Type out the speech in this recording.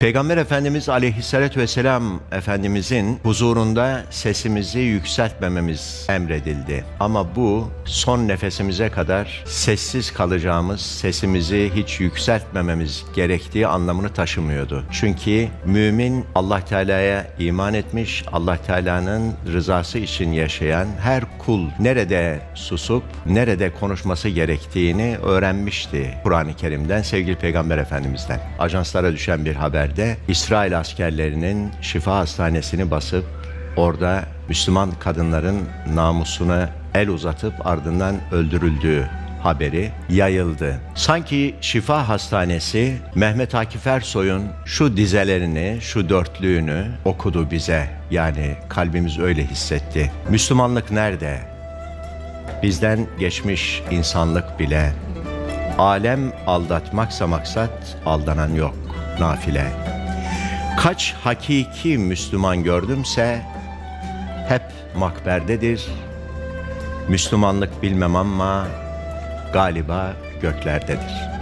Peygamber Efendimiz aleyhissalatü vesselam Efendimizin huzurunda sesimizi yükseltmememiz emredildi. Ama bu son nefesimize kadar sessiz kalacağımız, sesimizi hiç yükseltmememiz gerektiği anlamını taşımıyordu. Çünkü mümin Allah Teala'ya iman etmiş, Allah Teala'nın rızası için yaşayan her kul nerede susup nerede konuşması gerektiğini öğrenmişti Kur'an-ı Kerim'den sevgili Peygamber Efendimiz'den. Ajanslara düşen bir haberde İsrail askerlerinin şifa hastanesini basıp orada Müslüman kadınların namusuna el uzatıp ardından öldürüldüğü haberi yayıldı. Sanki Şifa Hastanesi Mehmet Akif Ersoy'un şu dizelerini, şu dörtlüğünü okudu bize. Yani kalbimiz öyle hissetti. Müslümanlık nerede? Bizden geçmiş insanlık bile. Alem aldatmaksa maksat aldanan yok. Nafile. Kaç hakiki Müslüman gördümse hep makberdedir. Müslümanlık bilmem ama galiba göklerdedir.